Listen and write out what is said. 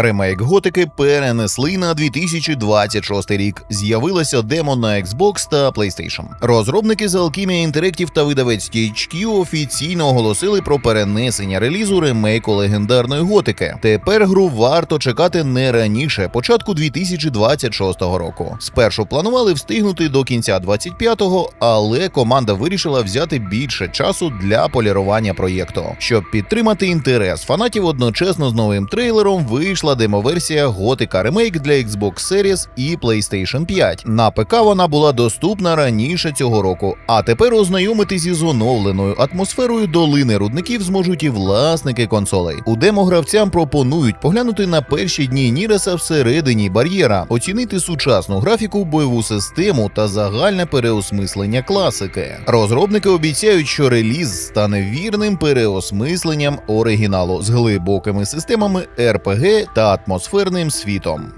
Ремейк готики перенесли на 2026 рік. З'явилася демо на Xbox та PlayStation. Розробники з Alchemia Interactive та видавець THQ офіційно оголосили про перенесення релізу ремейку легендарної готики. Тепер гру варто чекати не раніше, початку 2026 року. Спершу планували встигнути до кінця 25-го, але команда вирішила взяти більше часу для полірування проєкту. Щоб підтримати інтерес фанатів одночасно з новим трейлером вийшла демоверсія Готика ремейк для Xbox Series і PlayStation 5. На ПК вона була доступна раніше цього року. А тепер ознайомитись із оновленою атмосферою долини рудників зможуть і власники консолей. У демо гравцям пропонують поглянути на перші дні Ніреса всередині бар'єра, оцінити сучасну графіку, бойову систему та загальне переосмислення класики. Розробники обіцяють, що реліз стане вірним переосмисленням оригіналу з глибокими системами RPG та атмосферним світом.